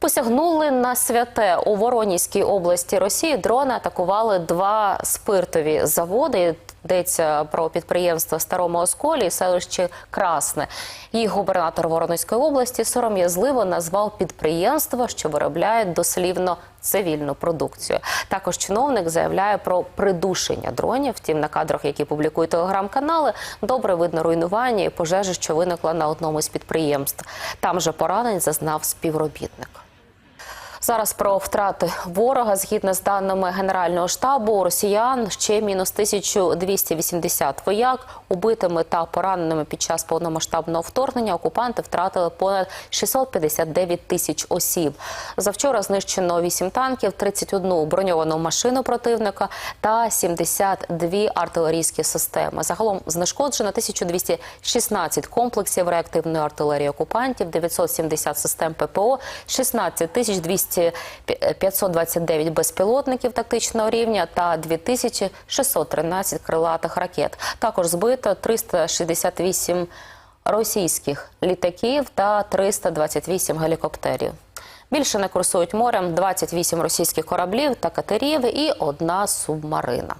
Посягнули на святе у Воронізькій області Росії. Дрони атакували два спиртові заводи. Йдеться про підприємство Старому Осколі і селище Красне. Їх губернатор Воронезької області сором'язливо назвав підприємство, що виробляє дослівно цивільну продукцію. Також чиновник заявляє про придушення дронів. Втім, на кадрах, які публікують телеграм-канали, добре видно руйнування і пожежі, що виникла на одному з підприємств. Там же поранень зазнав співробітник. Зараз про втрати ворога згідно з даними Генерального штабу росіян ще мінус 1280 вояк. Убитими та пораненими під час повномасштабного вторгнення окупанти втратили понад 659 тисяч осіб. Завчора знищено 8 танків, 31 броньовану машину противника та 72 артилерійські системи. Загалом знешкоджено 1216 комплексів реактивної артилерії окупантів, 970 систем ППО, 16 тисяч 200 529 безпілотників тактичного рівня та 2613 крилатих ракет. Також збито 368 російських літаків та 328 гелікоптерів. Більше не курсують морем 28 російських кораблів та катерів і одна субмарина.